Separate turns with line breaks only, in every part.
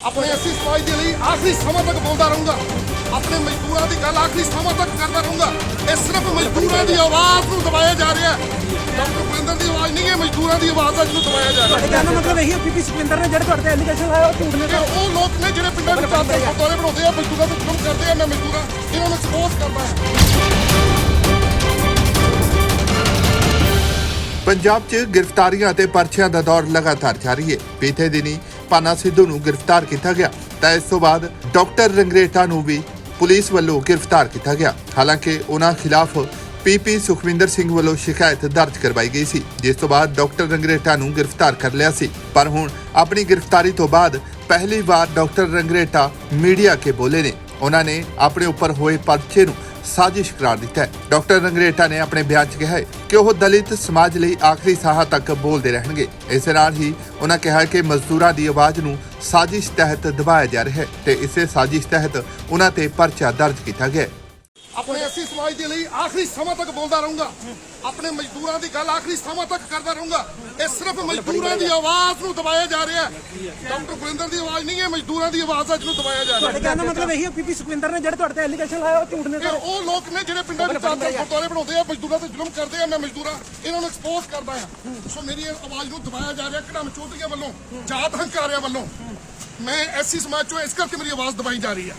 ਆਪਣੇ ਅਸੀਂ ਸਮਾਜ ਦੇ ਲਈ ਆਖਰੀ ਸਮਾਂ ਤੱਕ ਬੋਲਦਾ ਰਹੂੰਗਾ। ਆਪਣੇ ਮਜ਼ਦੂਰਾਂ ਦੀ ਗੱਲ ਆਖਰੀ ਸਮਾਂ ਤੱਕ ਕਰਦਾ ਰਹੂੰਗਾ। ਇਹ ਸਿਰਫ ਮਜ਼ਦੂਰਾਂ ਦੀ ਆਵਾਜ਼ ਨੂੰ ਦਬਾਇਆ ਜਾ ਰਿਹਾ ਹੈ। ਡਾਕਟਰ ਬਰਿੰਦਰ ਦੀ ਆਵਾਜ਼ ਨਹੀਂ ਹੈ ਮਜ਼ਦੂਰਾਂ ਦੀ ਆਵਾਜ਼ ਹੈ ਜਿਹਨੂੰ ਦਬਾਇਆ ਜਾ ਰਿਹਾ
ਤੁਹਾਡੇ ਕਹਿਣ ਦਾ ਮਤਲਬ ਇਹੀ ਹੈ ਪੀਪੀ ਸੁਖਵਿੰਦਰ ਨੇ ਜਿਹੜੇ ਤੁਹਾਡੇ ਐਲੀਗੇਸ਼ਨ ਲਾਇਆ ਉਹ ਝੂਠ ਨੇ
ਉਹ ਲੋਕ ਨੇ ਜਿਹੜੇ ਪਿੰਡਾਂ ਵਿੱਚ ਆਪ ਗੁਰਦੁਆਰੇ ਬਣਾਉਂਦੇ ਆ ਮਜ਼ਦੂਰਾਂ ਤੇ ਜ਼ੁਲਮ ਕਰਦੇ ਆ ਮੈਂ ਮਜ਼ਦੂਰਾਂ ਇਹਨਾਂ ਨੂੰ ਐਕਸਪੋਜ਼ ਕਰਦਾ ਹਾਂ।
ਪੰਜਾਬ 'ਚ ਗ੍ਰਿਫਤਾਰੀਆਂ ਅਤੇ ਪਰਚਿਆਂ ਦਾ ਦੌਰ ਲਗਾਤਾਰ ਜਾਰੀ ਹੈ। ਬੀਤੇ ਦਿਨੀ ਪਾਨਾ ਸਿੱਧੂ ਨੂੰ ਗ੍ਰਿਫਤਾਰ ਕੀਤਾ ਗਿਆ ਤਾਂ ਇਸ ਤੋਂ ਬਾਅਦ ਡਾਕਟਰ ਰੰਗਰੇਟਾ ਨੂੰ ਵੀ ਪੁਲਿਸ ਵੱਲੋਂ ਗ੍ਰਿਫਤਾਰ ਕੀਤਾ ਗਿਆ। ਹਾਲਾਂਕਿ ਉਹਨਾਂ ਖਿਲਾਫ ਪੀਪੀ ਸੁਖਵਿੰਦਰ ਸਿੰਘ ਵੱਲੋਂ ਸ਼ਿਕਾਇਤ ਦਰਜ ਕਰਵਾਈ ਗਈ ਸੀ, ਜਿਸ ਤੋਂ ਬਾਅਦ ਡਾਕਟਰ ਰੰਗਰੇਟਾ ਨੂੰ ਗ੍ਰਿਫਤਾਰ ਕਰ ਲਿਆ ਸੀ। ਪਰ ਹੁਣ ਆਪਣੀ ਗ੍ਰਿਫਤਾਰੀ ਤੋਂ ਬਾਅਦ ਪਹਿਲੀ ਵਾਰ ਡਾਕਟਰ ਰੰਗਰੇਟਾ ਮੀਡੀਆ ਕੇ ਬੋਲੇ ਨੇ। ਉਹਨਾਂ ਨੇ ਆਪਣੇ ਉੱਪਰ ਹੋਏ ਪਰਚੇ ਨੂੰ ਸਾਜ਼ਿਸ਼ ਕਰਾਰ ਦਿੱਤਾ ਹੈ। ਡਾਕਟਰ ਰੰਗਰੇਟਾ ਨੇ ਆਪਣੇ ਬਿਆਨ 'ਚ ਕਿਹਾ ਹੈ ਕਿ ਉਹ ਦਲਿਤ ਸਮਾਜ ਲਈ ਆਖਰੀ ਸਾਹ ਤੱਕ ਬੋਲਦੇ ਰਹਿਣਗੇ। ਇਸੇ ਨਾਲ ਹੀ ਉਹਨਾਂ ਕਿਹਾ ਕਿ ਮਜ਼ਦੂਰਾਂ ਦੀ ਆਵਾਜ਼ ਨੂੰ ਸਾਜ਼ਿਸ਼ ਤਹਿਤ ਦਬਾਇਆ ਜਾ ਰਿਹਾ ਹੈ ਤੇ ਇਸੇ ਸਾਜ਼ਿਸ਼ ਤਹਿਤ ਉਹਨਾਂ ਤੇ ਪਰਚਾ ਦਰਜ ਕੀਤਾ ਗਿਆ ਹੈ।
ਆਪਣੇ ਅਸੀਂ ਸਮਾਜ ਦੇ ਲਈ ਆਖਰੀ ਸਮਾਂ ਤੱਕ ਬੋਲਦਾ ਰਹੂੰਗਾ। ਆਪਣੇ ਮਜ਼ਦੂਰਾਂ ਦੀ ਗੱਲ ਆਖਰੀ ਸਮਾਂ ਤੱਕ ਕਰਦਾ ਰਹੂੰਗਾ। ਇਹ ਸਿਰਫ ਮਜ਼ਦੂਰਾਂ ਦੀ ਆਵਾਜ਼ ਨੂੰ ਦਬਾਇਆ ਜਾ ਰਿਹਾ ਹੈ। ਡਾਕਟਰ ਬਰਿੰਦਰ ਦੀ ਆਵਾਜ਼ ਨਹੀਂ ਹੈ ਮਜ਼ਦੂਰਾਂ ਦੀ ਆਵਾਜ਼ ਹੈ ਜਿਹਨੂੰ ਦਬਾਇਆ ਜਾ ਰਿਹਾ
ਤੁਹਾਡੇ ਕਹਿਣ ਦਾ ਮਤਲਬ ਇਹੀ ਹੈ ਪੀਪੀ ਸੁਖਵਿੰਦਰ ਨੇ ਜਿਹੜੇ ਤੁਹਾਡੇ ਤੇ ਐਲੀਗੇਸ਼ਨ ਲਾਇਆ ਉਹ ਝੂਠ ਨੇ
ਉਹ ਲੋਕ ਨੇ ਜਿਹੜੇ ਪਿੰਡਾਂ ਵਿੱਚ ਆਪ ਗੁਰਦੁਆਰੇ ਬਣਾਉਂਦੇ ਆ ਮਜ਼ਦੂਰਾਂ ਤੇ ਜ਼ੁਲਮ ਕਰਦੇ ਆ ਮੈਂ ਮਜ਼ਦੂਰਾਂ ਇਹਨਾਂ ਨੂੰ ਐਕਸਪੋਜ਼ ਕਰਦਾ ਹਾਂ। ਸੋ ਮੇਰੀ ਆਵਾਜ਼ ਨੂੰ ਦਬਾਇਆ ਜਾ ਰਿਹਾ ਘੜਮ ਚੋਟੀਆਂ ਵੱਲੋਂ ਜਾਤ ਹੰਕਾਰਿਆਂ ਵੱਲੋਂ। ਮੈਂ ਐਸੀ ਸਮਾਜ ਚੋਂ ਇਸ ਕਰਕੇ ਮੇਰੀ ਆਵਾਜ਼ ਦਬਾਈ ਜਾ ਰਹੀ ਹੈ।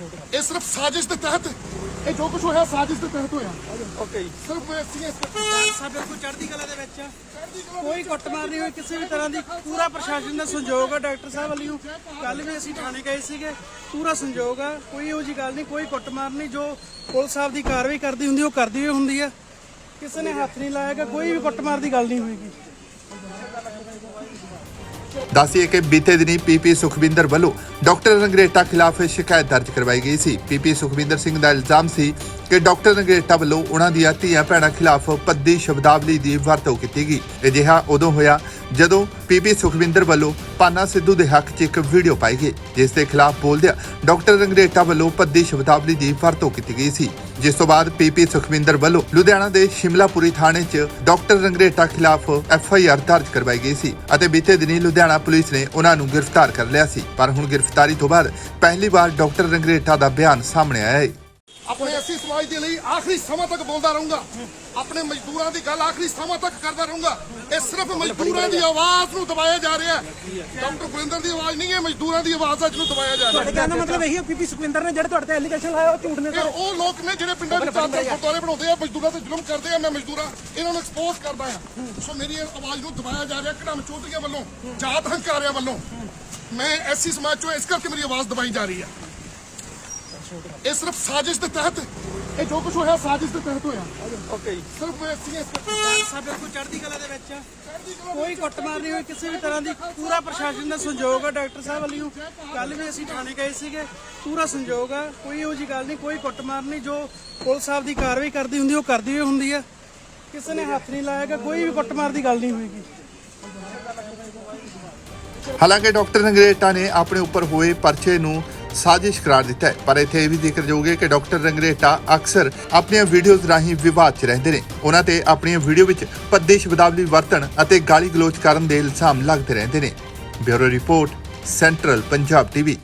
ਇਹ ਸਿਰਫ ਸਾਜ਼ਿਸ਼ ਦੇ ਤਹਿਤ ਇਹ ਜੋ ਕੁਝ ਹੋਇਆ ਸਾਜ਼ਿਸ਼ ਦੇ ਤਹਿਤ ਹੋਇਆ। ਓਕੇ ਸਿਰਫ ਮੈਂ ਐਸੀ
ਸਭ ਬਿਲਕੁਲ ਚੜ੍ਹਦੀ ਕਲਾ ਦੇ ਵਿੱਚ ਕੋਈ ਕੁੱਟਮਾਰ ਨਹੀਂ ਹੋਈ ਕਿਸੇ ਵੀ ਤਰ੍ਹਾਂ ਦੀ। ਪੂਰਾ ਪ੍ਰਸ਼ਾਸਨ ਦਾ ਸੰਯੋਗ ਹੈ ਡਾਕਟਰ ਸਾਹਿਬ ਵੱਲੋਂ। ਕੱਲ ਵੀ ਅਸੀਂ ਥਾਣੇ ਗਏ ਸੀਗੇ। ਪੂਰਾ ਸੰਯੋਗ ਆ। ਕੋਈ ਇਹੋ ਜੀ ਗੱਲ ਨਹੀਂ ਕੋਈ ਕੁੱਟਮਾਰ ਨਹੀਂ। ਜੋ ਪੁਲਿਸ ਸਾਹਿਬ ਦੀ ਕਾਰਵਾਈ ਕਰਦੀ ਹੁੰਦੀ ਉਹ ਕਰਦੀ ਹੋਈ ਹੁੰਦੀ ਆ। ਕਿਸੇ ਨੇ ਹੱਥ ਨਹੀਂ ਲਾਇਆਗਾ ਕੋਈ ਵੀ ਕੁੱਟਮਾਰ ਦੀ ਗੱਲ ਨਹੀਂ ਹੋਏਗੀ।
ਦੱਸੀਏ ਕਿ ਬੀਤੇ ਦਿਨੀ ਪੀਪੀ ਸੁਖਵਿੰਦਰ ਵੱਲੋਂ ਡਾਕਟਰ ਰੰਗਰੇਟਾ ਖਿਲਾਫ ਸ਼ਿਕਾਇਤ ਦਰਜ ਕਰਵਾਈ ਗਈ ਸੀ। ਪੀਪੀ ਸੁਖਵਿੰਦਰ ਸਿੰਘ ਦਾ ਇਲਜ਼ਾਮ ਸੀ ਕਿ ਡਾਕਟਰ ਰੰਗਰੇਟਾ ਵੱਲੋਂ ਉਹਨਾਂ ਦੀਆਂ ਧੀਆਂ ਭੈਣਾਂ ਖਿਲਾਫ ਪੱਦੀ ਸ਼ਬਦਾਵਲੀ ਦੀ ਵਰਤੋਂ ਕੀਤੀ ਗਈ। ਅਜਿਹਾ ਉਦੋਂ ਹੋਇਆ ਜਦੋਂ ਪੀਪੀ ਸੁਖਵਿੰਦਰ ਵੱਲੋਂ ਪਾਨਾ ਸਿੱਧੂ ਦੇ ਹੱਕ 'ਚ ਇੱਕ ਵੀਡੀਓ ਪਾਈ ਗਈ, ਜਿਸ ਦੇ ਖਿਲਾਫ ਬੋਲਦਿਆਂ ਡਾਕਟਰ ਰੰਗਰੇਟਾ ਵੱਲੋਂ ਪੱਦੀ ਸ਼ਬਦਾਵਲੀ ਦੀ ਵਰਤੋਂ ਕੀਤੀ ਗਈ ਸੀ। ਜਿਸ ਤੋਂ ਬਾਅਦ ਪੀਪੀ ਸੁਖਵਿੰਦਰ ਵੱਲੋਂ ਲੁਧਿਆਣਾ ਦੇ ਸ਼ਿਮਲਾਪੁਰੀ ਥਾਣੇ 'ਚ ਡਾਕਟਰ ਰੰਗਰੇਟਾ ਖਿਲਾਫ ਐਫ ਆਈ ਆਰ ਦਰਜ ਕਰਵਾਈ ਗਈ ਸੀ ਅਤੇ ਬੀਤੇ ਦਿਨੀ ਲੁਧਿਆਣਾ ਪੁਲਿਸ ਨੇ ਉਹਨਾਂ ਨੂੰ ਗ੍ਰਿਫਤਾਰ ਕਰ ਲਿਆ ਸੀ। ਪਰ ਹੁਣ ਗ੍ਰਿਫਤਾਰੀ ਤੋਂ ਬਾਅਦ ਪਹਿਲੀ ਵਾਰ ਡਾਕਟਰ ਰੰਗਰੇਟਾ ਦਾ ਬਿਆਨ ਸਾਹਮਣੇ ਆਇਆ ਹੈ।
ਅਸੀਂ ਸਮਾਜ ਦੇ ਲਈ ਆਖਰੀ ਸਮਾਂ ਤੱਕ ਬੋਲਦਾ ਰਹੂੰਗਾ। ਆਪਣੇ ਮਜ਼ਦੂਰਾਂ ਦੀ ਗੱਲ ਆਖਰੀ ਸਮਾਂ ਤੱਕ ਕਰਦਾ ਰਹੂੰਗਾ। ਇਹ ਸਿਰਫ ਮਜ਼ਦੂਰਾਂ ਦੀ ਆਵਾਜ਼ ਨੂੰ ਦਬਾਇਆ ਜਾ ਰਿਹਾ ਹੈ। ਡਾਕਟਰ ਬਰਿੰਦਰ ਦੀ ਆਵਾਜ਼ ਨਹੀਂ ਹੈ ਮਜ਼ਦੂਰਾਂ ਦੀ ਆਵਾਜ਼ ਹੈ ਜਿਹਨੂੰ ਦਬਾਇਆ ਜਾ ਰਿਹਾ
ਦਾ ਮਤਲਬ ਇਹੀ ਹੈ ਪੀਪੀ ਸੁਖਵਿੰਦਰ ਨੇ ਜਿਹੜੇ ਤੁਹਾਡੇ ਤੇ ਐਲੀਗੇਸ਼ਨ ਲਾਇਆ ਉਹ ਝੂਠ ਨੇ
ਤੇ ਉਹ ਲੋਕ ਨੇ ਜਿਹੜੇ ਪਿੰਡਾਂ ਵਿੱਚ ਆਪ ਗੁਰਦੁਆਰੇ ਬਣਾਉਂਦੇ ਆ ਮਜ਼ਦੂਰਾਂ ਤੇ ਜ਼ੁਲਮ ਕਰਦੇ ਆ ਮੈਂ ਮਜ਼ਦੂਰਾਂ ਇਹਨਾਂ ਨੂੰ ਐਕਸਪੋਜ਼ ਕਰਦਾ ਹਾਂ। ਸੋ ਮੇਰੀ ਆਵਾਜ਼ ਨੂੰ ਦਬਾਇਆ ਜਾ ਰਿਹਾ ਘੜਮ ਚੋਟੀਆਂ ਵੱਲੋਂ ਜਾਤ ਹੰਕਾਰਿਆਂ ਵੱਲੋਂ। ਮੈਂ ਐਸੀ ਸਮਾਜ ਚੋਂ ਇਸ ਕਰਕੇ ਮੇਰੀ ਆਵਾਜ਼ ਦਬਾਈ ਜਾ ਰਹੀ ਹੈ। ਇਹ ਸਿਰਫ ਸਾਜ਼ਿਸ਼ ਦੇ ਤਹਿਤ ਇਹ ਜੋ ਕੁਝ ਹੋਇਆ ਸਾਜ਼ਿਸ਼ ਦੇ ਤਹਿਤ ਹੋਇਆ। ਓਕੇ ਸਿਰਫ ਮੈਂ ਐਸੀ
ਸਭ ਬਿਲਕੁਲ ਚੜ੍ਹਦੀ ਕਲਾ ਦੇ ਵਿੱਚ ਕੋਈ ਕੁੱਟਮਾਰ ਨਹੀਂ ਹੋਈ ਕਿਸੇ ਵੀ ਤਰ੍ਹਾਂ ਦੀ ਪੂਰਾ ਪ੍ਰਸ਼ਾਸਨ ਦਾ ਸੰਯੋਗ ਹੈ ਡਾਕਟਰ ਸਾਹਿਬ ਵੱਲੋਂ। ਕੱਲ ਵੀ ਅਸੀਂ ਥਾਣੇ ਗਏ ਸੀਗੇ ਪੂਰਾ ਸੰਯੋਗ ਆ ਕੋਈ ਇਹੋ ਜੀ ਗੱਲ ਨਹੀਂ ਕੋਈ ਕੁੱਟਮਾਰ ਨਹੀਂ ਜੋ ਪੁਲਿਸ ਸਾਹਿਬ ਦੀ ਕਾਰਵਾਈ ਕਰਦੀ ਹੁੰਦੀ ਉਹ ਕਰਦੀ ਹੋਈ ਹੁੰਦੀ ਆ। ਕਿਸੇ ਨੇ ਹੱਥ ਨਹੀਂ ਲਾਇਆਗਾ ਕੋਈ ਵੀ ਕੁੱਟਮਾਰ ਦੀ ਗੱਲ ਨਹੀਂ ਹੋਏਗੀ।
ਹਾਲਾਂਕਿ ਡਾਕਟਰ ਰੰਗਰੇਟਾ ਨੇ ਆਪਣੇ ਉੱਪਰ ਹੋਏ ਪਰਚੇ ਨੂੰ ਸਾਜ਼ਿਸ਼ ਕਰਾਰ ਦਿੱਤਾ ਹੈ। ਪਰ ਇੱਥੇ ਇਹ ਵੀ ਜ਼ਿਕਰਯੋਗ ਹੈ ਕਿ ਡਾਕਟਰ ਰੰਗਰੇਟਾ ਅਕਸਰ ਆਪਣੀਆਂ ਵੀਡੀਓਜ਼ ਰਾਹੀਂ ਵਿਵਾਦ 'ਚ ਰਹਿੰਦੇ ਨੇ। ਉਹਨਾਂ ਤੇ ਆਪਣੀਆਂ ਵੀਡੀਓ ਵਿੱਚ ਪੱਦੀ ਸ਼ਬਦਾਵਲੀ ਵਰਤਣ ਅਤੇ ਗਾਲੀ ਗਲੋਚ ਕਰਨ ਦੇ ਇਲਜ਼ਾਮ ਲੱਗਦੇ ਰਹਿੰਦੇ ਨੇ। Bureau report, central Punjab TV.